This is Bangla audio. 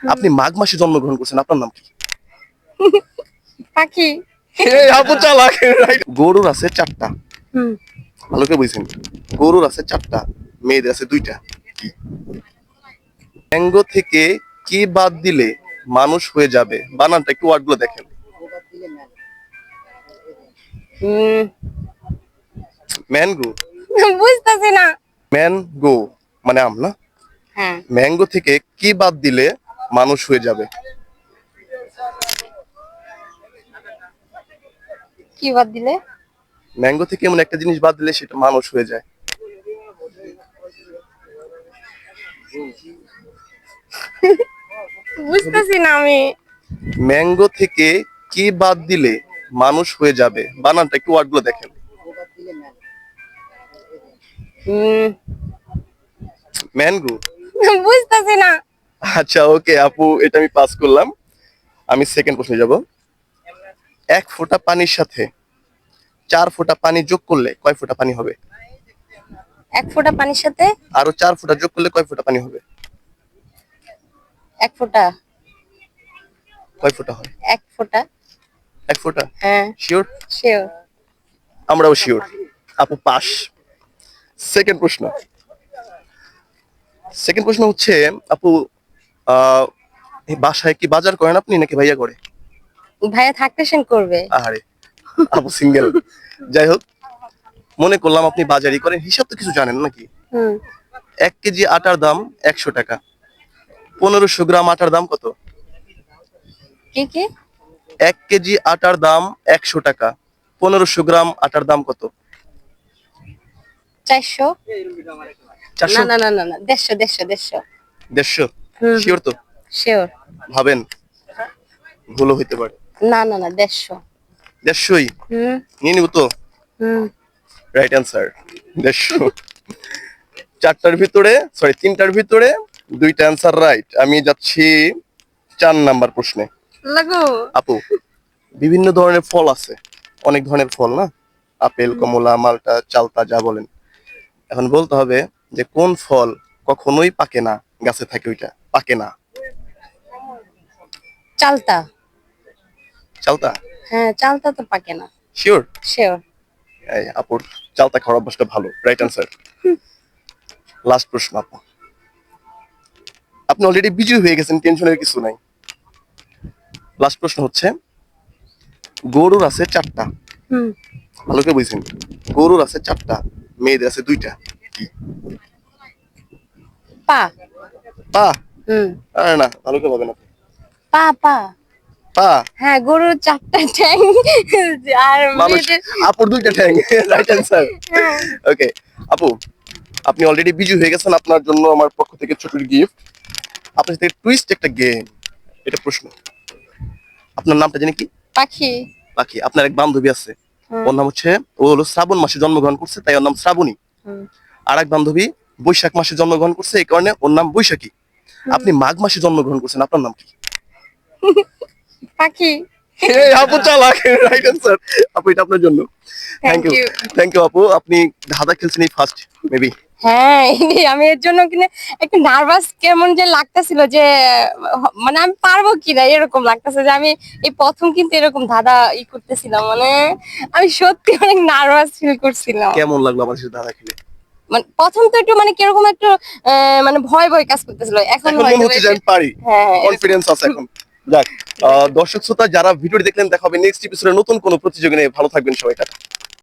আপনি মাঘ মাসে জন্মগ্রহণ করছেন আপনার নাম কি? পাখি। আপু চালাক। গরুর আছে চারটা। ভালো করে বুঝছেন? গরুর আছে চারটা মেয়েদের আছে দুইটা। কি? ম্যাঙ্গো থেকে কি বাদ দিলে মানুষ হয়ে যাবে? বানানটা একটু ওয়ার্ডগুলো দেখেন। ম্যানগো বুঝতেছি না। ম্যানগো মানে আম না? হ্যাঁ। ম্যাঙ্গো থেকে কি বাদ দিলে মানুষ হয়ে যাবে। কি বাদ দিলে? ম্যাঙ্গো থেকে এমন একটা জিনিস বাদ দিলে সেটা মানুষ হয়ে যায়। বুঝতেছি না আমি। ম্যাঙ্গো থেকে কি বাদ দিলে মানুষ হয়ে যাবে? বানানটা একটু ওয়ার্ডগুলো দেখেন। ম্যাঙ্গো। বুঝতেছি না। আচ্ছা ওকে আপু এটা আমি পাস করলাম। আমি সেকেন্ড প্রশ্নে যাব। এক ফোঁটা পানির সাথে চার ফোঁটা পানি যোগ করলে কয় ফোঁটা পানি হবে? এক ফোঁটা পানির সাথে? আরও চার ফোঁটা যোগ করলে কয় ফোঁটা পানি হবে? এক ফোঁটা। কয় ফোঁটা হয়? এক ফোঁটা। এক ফোঁটা? হ্যাঁ। শিওর শিওর আমরাও শিওর আপু পাস সেকেন্ড প্রশ্ন। সেকেন্ড প্রশ্ন হচ্ছে আপু বাসায় কি বাজার করেন আপনি নাকি ভাইয়া করে? ভাইয়া থাকতে সেন করবে। আহারে আপু সিঙ্গেল। যাই হোক মনে করলাম আপনি বাজারই করেন হিসাব তো কিছু জানেন নাকি? এক কেজি আটার দাম একশো টাকা। পনেরোশো গ্রাম আটার দাম কত? কি কি? এক কেজি আটার দাম একশো টাকা। পনেরোশো গ্রাম আটার দাম কত? চারশো? না না না দেড়শো দেড়শো দেড়শো। দেড়শো। শিওর তো? শিওর ভাবেন? ভুলও হইতে পারে। না না না দেড়শো। দেড়শোই? নিয়ে নিব তো? হুম। রাইট অ্যান্সার দেড়শো। চারটার ভিতরে সরি তিনটার ভিতরে দুইটা অ্যান্সার রাইট আমি যাচ্ছি চার নাম্বার প্রশ্নে। আপু বিভিন্ন ধরনের ফল আছে। অনেক ধরনের ফল না? আপেল কমলা মালটা চালতা যা বলেন। এখন বলতে হবে যে কোন ফল কখনোই পাকে না গাছে থাকে ওইটা। পাকে না। চালতা। চালতা? হ্যাঁ চালতা তো পাকে না। শিওর শিওর এই আপুর চালতা খাওয়ার অভ্যাসটা ভালো। রাইট অ্যান্সার লাস্ট প্রশ্ন আপু। আপনি অলরেডি বিজয়ী হয়ে গেছেন টেনশনের কিছু নাই। লাস্ট প্রশ্ন হচ্ছে গরুর আছে চারটা। হুম। ভালো করে বুঝছেন গরুর আছে চারটা মেয়েদের আছে দুইটা। কি? পা। পা। আরে না পাবে না। পা পা। পা? হ্যাঁ গরুর চারটা ঠ্যাং। আর আপুর দুইটা ঠ্যাং রাইট অ্যান্সার। ওকে আপু আপনি অলরেডি হয়ে গেছেন আপনার জন্য আমার পক্ষ থেকে ছোট গিফট আপনার সাথে টুইস্ট একটা গেম এটা প্রশ্ন। আপনার নামটা জানি কি? পাখি। বাকি আপনার এক বান্ধবী আছে। ওর নাম হচ্ছে ও হলো শ্রাবণ মাসে জন্মগ্রহণ করছে তাই ওর নাম শ্রাবণী। আর এক বান্ধবী বৈশাখ মাসে জন্মগ্রহণ করছে এই কারণে ওর নাম বৈশাখী। আপনি মাঘ মাসে জন্মগ্রহণ করছেন আপনার নাম কি? পাখি। আপু চালাক রাইট অ্যান্সার আপু এটা আপনার জন্য। থ্যাংক ইউ থ্যাংক ইউ আপু। আপনি ধাঁধা খেলছেন এই ফার্স্ট মেবি হ্যাঁ আমি এর জন্য কিনে একটু নার্ভাস কেমন যে লাগতেছিল যে মানে আমি পারব কিনা এরকম লাগতেছে যে আমি এই প্রথম কিন্তু এরকম ধাঁধা ই করতেছিলাম মানে আমি সত্যি অনেক নার্ভাস ফিল করছিলাম। কেমন লাগল আমার সাথে ধাঁধা খেলে? মানে প্রথম তো একটু মানে কীরকম একটু আহ, মানে ভয় ভয় কাজ করতেছিল। এখন পারি। হ্যাঁ হ্যাঁ, কনফিডেন্স আছে এখন। যাক দর্শক শ্রোতা যারা ভিডিও দেখলেন দেখা হবে নেক্সট এপিসোডে নতুন কোনো নিয়ে। ভালো থাকবেন সবাই